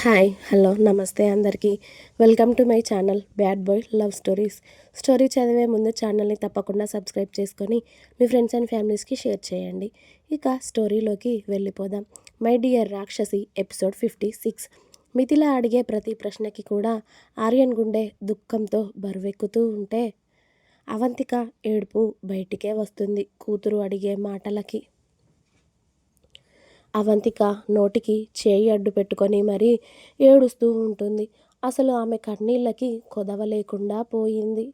Hi hello నమస్తే అందరికీ. Welcome to my channel bad boy love stories. Story చదివే ముందు ఛానల్ని తప్పకుండా సబ్స్క్రైబ్ చేసుకొని మీ ఫ్రెండ్స్ అండ్ ఫ్యామిలీస్కి షేర్ చేయండి. ఇక స్టోరీలోకి వెళ్ళిపోదాం. మై డియర్ రాక్షసి ఎపిసోడ్ ఫిఫ్టీ సిక్స్. మిథిల అడిగే ప్రతి ప్రశ్నకి కూడా ఆర్యన్ గుండె దుఃఖంతో బరువెక్కుతూ ఉంటే అవంతిక ఏడుపు బయటికే వస్తుంది. కూతురు అడిగే మాటలకి అవంతిక నోటికి చేయి అడ్డు పెట్టుకొని మరీ ఏడుస్తూ ఉంటుంది. అసలు ఆమె కన్నీళ్ళకి కొదవ లేకుండా పోయింది.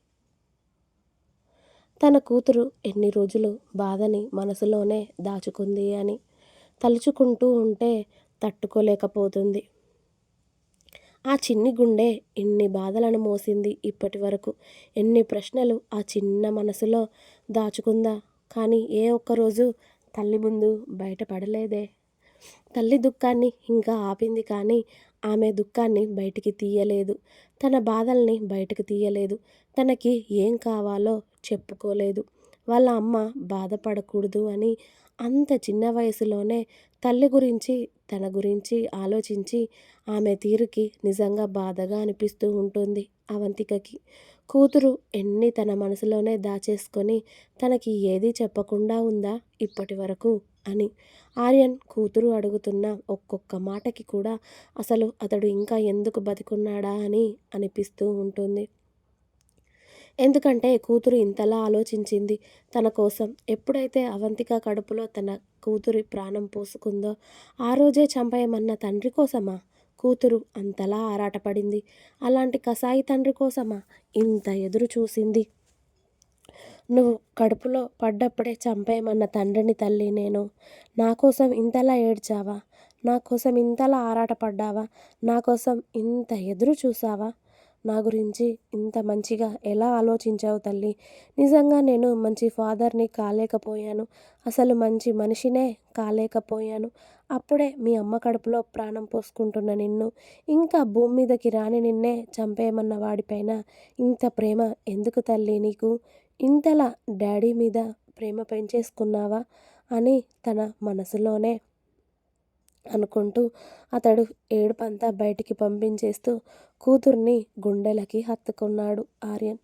తన కూతురు ఎన్ని రోజులు బాధని మనసులోనే దాచుకుంది అని తలుచుకుంటూ ఉంటే తట్టుకోలేకపోతుంది. ఆ చిన్ని గుండె ఎన్ని బాధలను మోసింది ఇప్పటి వరకు? ఎన్ని ప్రశ్నలు ఆ చిన్న మనసులో దాచుకుందా? కానీ ఏ ఒక్కరోజు తల్లి ముందు బయటపడలేదే. తల్లి దుఃఖాన్ని ఇంకా ఆపింది కానీ ఆమె దుఃఖాన్ని బయటికి తీయలేదు. తన బాధల్ని బయటకు తీయలేదు. తనకి ఏం కావాలో చెప్పుకోలేదు. వాళ్ళ అమ్మ బాధపడకూడదు అని అంత చిన్న వయసులోనే తల్లి గురించి తన గురించి ఆలోచించి ఆమె తీరుకి నిజంగా బాధగా అనిపిస్తూ ఉంటుంది అవంతికకి. కూతురు ఎన్ని తన మనసులోనే దాచేసుకొని తనకి ఏదీ చెప్పకుండా ఉందా ఇప్పటి వరకు అని ఆర్యన్ కూతురు అడుగుతున్న ఒక్కొక్క మాటకి కూడా అసలు అతడు ఇంకా ఎందుకు బతికున్నాడా అని అనిపిస్తూ ఉంటుంది. ఎందుకంటే కూతురు ఇంతలా ఆలోచించింది. తన కోసం ఎప్పుడైతే అవంతిక కడుపులో తన కూతురి ప్రాణం పోసుకుందో ఆ రోజే చంపేయమన్న తండ్రి కోసమా? కూతురు అంతలా ఆరాటపడింది. అలాంటి కసాయి తండ్రి కోసమా ఇంత ఎదురు చూసింది? నువ్వు కడుపులో పడ్డప్పుడే చంపేయమన్న తండ్రిని తల్లి నేను. నా కోసం ఇంతలా ఏడ్చావా? నా కోసం ఇంతలా ఆరాటపడ్డావా? నా కోసం ఇంత ఎదురు చూసావా? నా గురించి ఇంత మంచిగా ఎలా ఆలోచించావు తల్లి? నిజంగా నేను మంచి ఫాదర్ని కాలేకపోయాను. అసలు మంచి మనిషినే కాలేకపోయాను. అప్పుడే మీ అమ్మ కడుపులో ప్రాణం పోసుకుంటున్న నిన్ను. ఇంకా భూమి మీదకి రాని నిన్నే చంపేయమన్న వాడిపైన ఇంత ప్రేమ ఎందుకు తల్లి నీకు? ఇంతలా డాడీ మీద ప్రేమ పెంచేసుకున్నావా? అని తన మనసులోనే అనుకుంటూ అతడు ఏడుపంతా బయటికి పంపించేస్తూ కూతుర్ని గుండెలకి హత్తుకున్నాడు ఆర్యన్.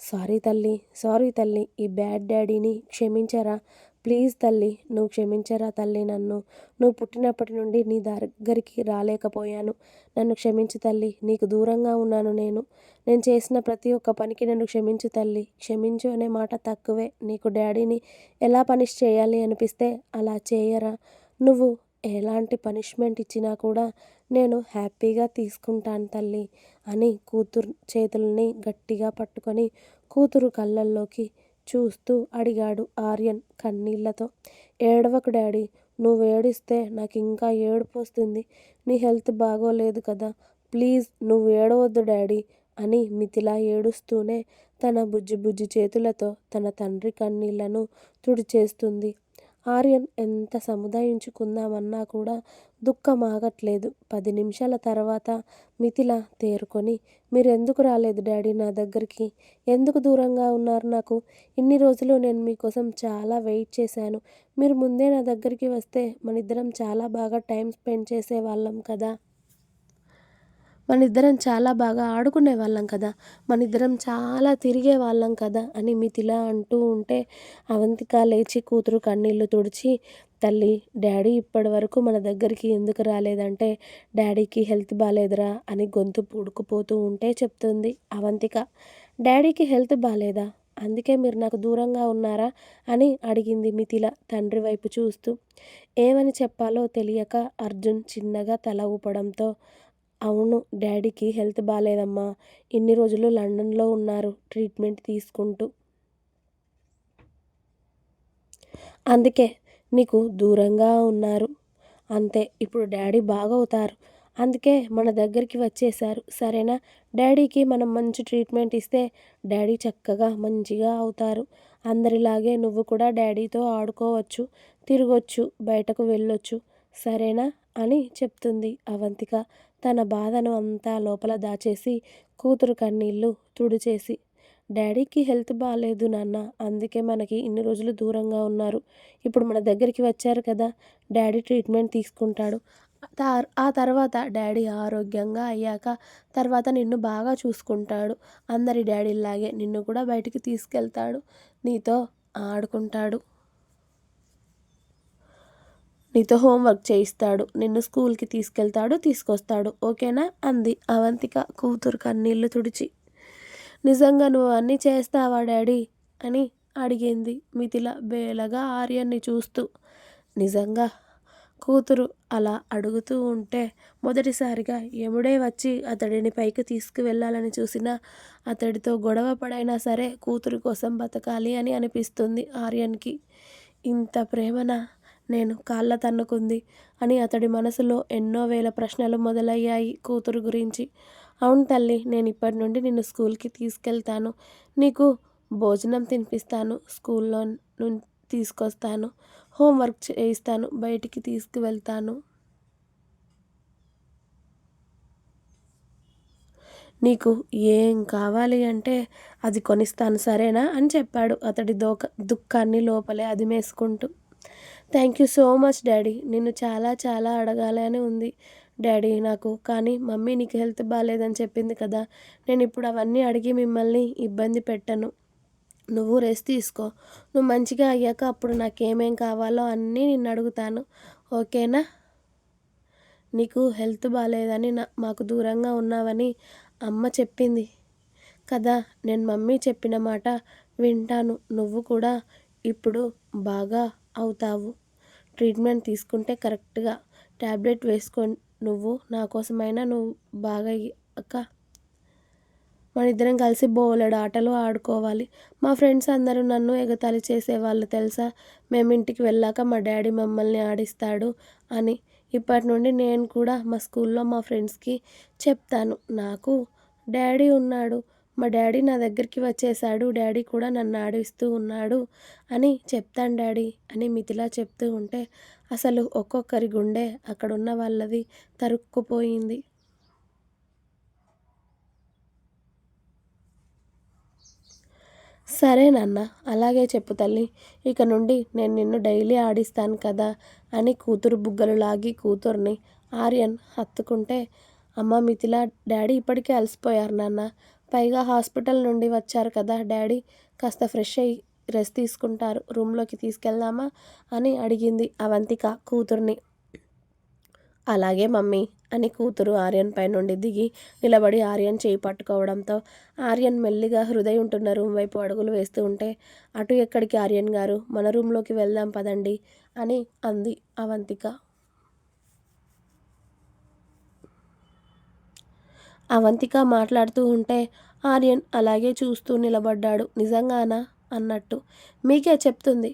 సారీ తల్లి సారీ తల్లి ఈ బ్యాడ్ డాడీని క్షమించరా? ప్లీజ్ తల్లి నువ్వు క్షమించరా తల్లి నన్ను? నువ్వు పుట్టినప్పటి నుండి నీ దగ్గరికి రాలేకపోయాను. నన్ను క్షమించు తల్లి నీకు దూరంగా ఉన్నాను నేను. నేను చేసిన ప్రతి ఒక్క పనికి నన్ను క్షమించు తల్లి. క్షమించు అనే మాట తక్కువే. నీకు డాడీని ఎలా పనిష్ చేయాలి అనిపిస్తే అలా చేయరా? నువ్వు ఎలాంటి పనిష్మెంట్ ఇచ్చినా కూడా నేను హ్యాపీగా తీసుకుంటాను తల్లి అని కూతురు చేతుల్ని గట్టిగా పట్టుకొని కూతురు కళ్ళల్లోకి చూస్తూ అడిగాడు ఆర్యన్ కన్నీళ్ళతో. ఏడవకు డాడీ నువ్వు ఏడిస్తే నాకు ఇంకా ఏడుపు వస్తుంది. నీ హెల్త్ బాగోలేదు కదా. ప్లీజ్ నువ్వు ఏడవద్దు డాడీ అని మిథిలా ఏడుస్తూనే తన బుజ్జి బుజ్జి చేతులతో తన తండ్రి కన్నీళ్ళను తుడిచేస్తుంది. ఆర్యన్ ఎంత సముదాయించుకుందామన్నా కూడా దుఃఖం ఆగట్లేదు పది నిమిషాల తర్వాత మిథిల తేరుకొని మీరెందుకు రాలేదు డాడీ నా దగ్గరికి? ఎందుకు దూరంగా ఉన్నారు నాకు? ఇన్ని రోజులు నేను మీకోసం చాలా వెయిట్ చేశాను. మీరు ముందే నా దగ్గరికి వస్తే మన ఇద్దరం చాలా బాగా టైం స్పెండ్ చేసేవాళ్ళం కదా. మన ఇద్దరం చాలా బాగా ఆడుకునే వాళ్ళం కదా. మన ఇద్దరం చాలా తిరిగే వాళ్ళం కదా అని మిథిలా అంటూ ఉంటే అవంతిక లేచి కూతురు కన్నీళ్ళు తుడిచి తల్లి డాడీ ఇప్పటి వరకు మన దగ్గరికి ఎందుకు రాలేదంటే డాడీకి హెల్త్ బాగాలేదురా అని గొంతు పూడుకుపోతూ ఉంటే చెప్తుంది అవంతిక. డాడీకి హెల్త్ బాగాలేదా అందుకే మీరు నాకు దూరంగా ఉన్నారా? అని అడిగింది మిథిల తండ్రి వైపు చూస్తూ. ఏమని చెప్పాలో తెలియక అర్జున్ చిన్నగా తల ఊపడంతో అవును డాడీకి హెల్త్ బాగాలేదమ్మా ఇన్ని రోజులు లండన్లో ఉన్నారు ట్రీట్మెంట్ తీసుకుంటూ. అందుకే నీకు దూరంగా ఉన్నారు. అంతే ఇప్పుడు డాడీ బాగవుతారు. అందుకే మన దగ్గరికి వచ్చేసారు సరేనా? డాడీకి మనం మంచి ట్రీట్మెంట్ ఇస్తే డాడీ చక్కగా మంచిగా అవుతారు. అందరిలాగే నువ్వు కూడా డాడీతో ఆడుకోవచ్చు తిరగొచ్చు బయటకు వెళ్ళొచ్చు. సరేనా? అని చెప్తుంది అవంతిక. తన బాధను అంతా లోపల దాచేసి కూతురు కన్నీళ్ళు తుడిచేసి డాడీకి హెల్త్ బాగాలేదు నాన్న అందుకే మనకి ఇన్ని రోజులు దూరంగా ఉన్నారు. ఇప్పుడు మన దగ్గరికి వచ్చారు కదా డాడీ ట్రీట్మెంట్ తీసుకుంటాడు. ఆ తర్వాత డాడీ ఆరోగ్యంగా అయ్యాక తర్వాత నిన్ను బాగా చూసుకుంటాడు. అందరి డాడీలాగే నిన్ను కూడా బయటికి తీసుకెళ్తాడు. నీతో ఆడుకుంటాడు. నీతో హోంవర్క్ చేయిస్తాడు. నిన్ను స్కూల్కి తీసుకెళ్తాడు తీసుకొస్తాడు. ఓకేనా? అంది అవంతిక కూతురు కన్నీళ్ళు తుడిచి. నిజంగా నువ్వు అన్నీ చేస్తావా డాడీ? అని అడిగింది మిథిల బేలగా ఆర్యన్ని చూస్తూ. నిజంగా? కూతురు అలా అడుగుతూ ఉంటే మొదటిసారిగా యముడే వచ్చి అతడిని పైకి తీసుకువెళ్ళాలని చూసినా అతడితో గొడవ పడైనా సరే కూతురు కోసం బతకాలి అని అనిపిస్తుంది ఆర్యన్కి. ఇంత ప్రేమన? నేను కాళ్ళ తన్నుకుంది అని అతడి మనసులో ఎన్నో వేల ప్రశ్నలు మొదలయ్యాయి కూతురు గురించి. అవును తల్లి నేను ఇప్పటి నుండి నిన్ను స్కూల్కి తీసుకెళ్తాను. నీకు భోజనం తినిపిస్తాను స్కూల్లో తీసుకొస్తాను. హోంవర్క్ చేయిస్తాను బయటికి తీసుకువెళ్తాను. నీకు ఏం కావాలి అంటే అది కొనిస్తాను సరేనా? అని చెప్పాడు అతడి దోక దుఃఖాన్ని లోపలే అదిమేసుకుంటూ. Thank you so much daddy. నిన్ను చాలా చాలా అడగాలని ఉంది డాడీ నాకు. కానీ మమ్మీ నీకు హెల్త్ బాగాలేదని చెప్పింది కదా. నేను ఇప్పుడు అవన్నీ అడిగి మిమ్మల్ని ఇబ్బంది పెట్టను. నువ్వు రెస్ట్ తీసుకో. నువ్వు మంచిగా అయ్యాక అప్పుడు నాకేమేం కావాలో అన్నీ నిన్ను అడుగుతాను. ఓకేనా? నీకు హెల్త్ బాగాలేదని నా మాకు దూరంగా ఉన్నావని అమ్మ చెప్పింది కదా. నేను మమ్మీ చెప్పిన మాట వింటాను. నువ్వు కూడా ఇప్పుడు బాగా అవుతావు. ట్రీట్మెంట్ తీసుకుంటే కరెక్ట్గా ట్యాబ్లెట్ వేసుకో నువ్వు నా కోసమైనా నువ్వు బాగా అక్క. మన ఇద్దరం కలిసి బోలెడు ఆటలు ఆడుకోవాలి. మా ఫ్రెండ్స్ అందరూ నన్ను ఎగతాళి చేసేవాళ్ళు తెలుసా? మేము ఇంటికి వెళ్ళాక మా డాడీ మమ్మల్ని ఆడిస్తాడు అని. ఇప్పటి నుండి నేను కూడా మా స్కూల్లో మా ఫ్రెండ్స్కి చెప్తాను. నాకు డాడీ ఉన్నాడు. మా డాడీ నా దగ్గరికి వచ్చేసాడు డాడీ కూడా నన్ను ఆడిస్తూ ఉన్నాడు అని చెప్తాను డాడీ అని మిథిలా చెప్తూ ఉంటే అసలు ఒక్కొక్కరి గుండె అక్కడున్న వాళ్ళది తరుక్కుపోయింది. సరే నాన్న అలాగే చెప్పు తల్లి. ఇక నుండి నేను నిన్ను డైలీ ఆడిస్తాను కదా అని కూతురు బుగ్గలు లాగి కూతుర్ని ఆర్యన్ హత్తుకుంటే అమ్మ మిథిలా డాడీ ఇప్పటికే అలసిపోయారు నాన్న. పైగా హాస్పిటల్ నుండి వచ్చారు కదా డాడీ కాస్త ఫ్రెష్ అయ్యి రెస్ట్ తీసుకుంటారు రూమ్లోకి తీసుకెళ్దామా అని అడిగింది అవంతిక కూతుర్ని. అలాగే మమ్మీ అని కూతురు ఆర్యన్ పై నుండి దిగి నిలబడి ఆర్యన్ చేయి పట్టుకోవడంతో ఆర్యన్ మెల్లిగా హృదయ ఉంటున్న రూమ్ వైపు అడుగులు వేస్తూ ఉంటే అటు ఎక్కడికి ఆర్యన్ గారు? మన రూమ్లోకి వెళ్దాం పదండి అని అంది అవంతిక. అవంతిక మాట్లాడుతూ ఉంటే ఆర్యన్ అలాగే చూస్తూ నిలబడ్డాడు. నిజంగానా? అన్నట్టు. మీకే చెప్తుంది.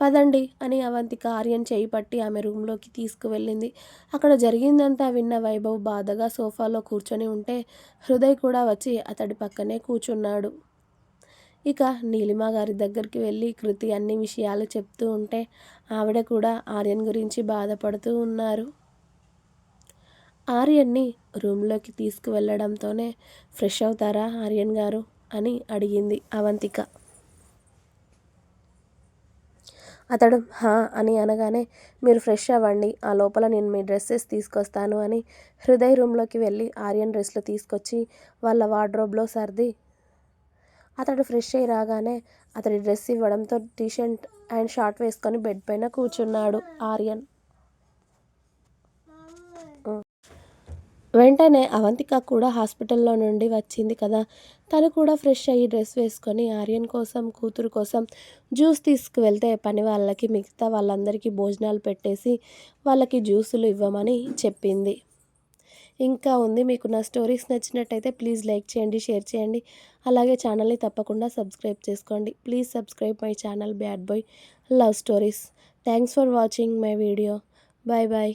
పదండి అని అవంతిక ఆర్యన్ చేయి పట్టి ఆమె రూమ్లోకి తీసుకువెళ్ళింది. అక్కడ జరిగిందంతా విన్న వైభవ్ బాధగా సోఫాలో కూర్చొని ఉంటే హృదయ్ కూడా వచ్చి అతడి పక్కనే కూర్చున్నాడు. ఇక నీలిమ గారి దగ్గరికి వెళ్ళి కృతి అన్ని విషయాలు చెప్తూ ఉంటే ఆవిడ కూడా ఆర్యన్ గురించి బాధపడుతూ ఉన్నారు. ఆర్యన్ని రూమ్లోకి తీసుకువెళ్ళడంతోనే ఫ్రెష్ అవుతారా ఆర్యన్ గారు? అని అడిగింది అవంతిక. అతడు హా అని అనగానే మీరు ఫ్రెష్ అవ్వండి. ఆ లోపల నేను మీ డ్రెస్సెస్ తీసుకొస్తాను అని హృదయ రూమ్లోకి వెళ్ళి ఆర్యన్ డ్రెస్లు తీసుకొచ్చి వాళ్ళ వార్డ్రోబ్లో సర్ది. అతడు ఫ్రెష్ అయి రాగానే అతడి డ్రెస్ ఇవ్వడంతో టీషర్ట్ అండ్ షార్ట్ వేసుకొని బెడ్ పైన కూర్చున్నాడు ఆర్యన్. వెంటనే అవంతిక కూడా హాస్పిటల్లో నుండి వచ్చింది కదా. తను కూడా ఫ్రెష్ అయ్యి డ్రెస్ వేసుకొని ఆర్యన్ కోసం కూతురు కోసం జ్యూస్ తీసుకువెళ్తే పని వాళ్ళకి మిగతా వాళ్ళందరికీ భోజనాలు పెట్టేసి వాళ్ళకి జ్యూసులు ఇవ్వమని చెప్పింది. ఇంకా ఉంది మీకు నా స్టోరీస్ నచ్చినట్టయితే ప్లీజ్ లైక్ చేయండి షేర్ చేయండి. అలాగే ఛానల్ని తప్పకుండా సబ్స్క్రైబ్ చేసుకోండి. Please subscribe my channel bad boy love stories. Thanks for watching my video. Bye bye.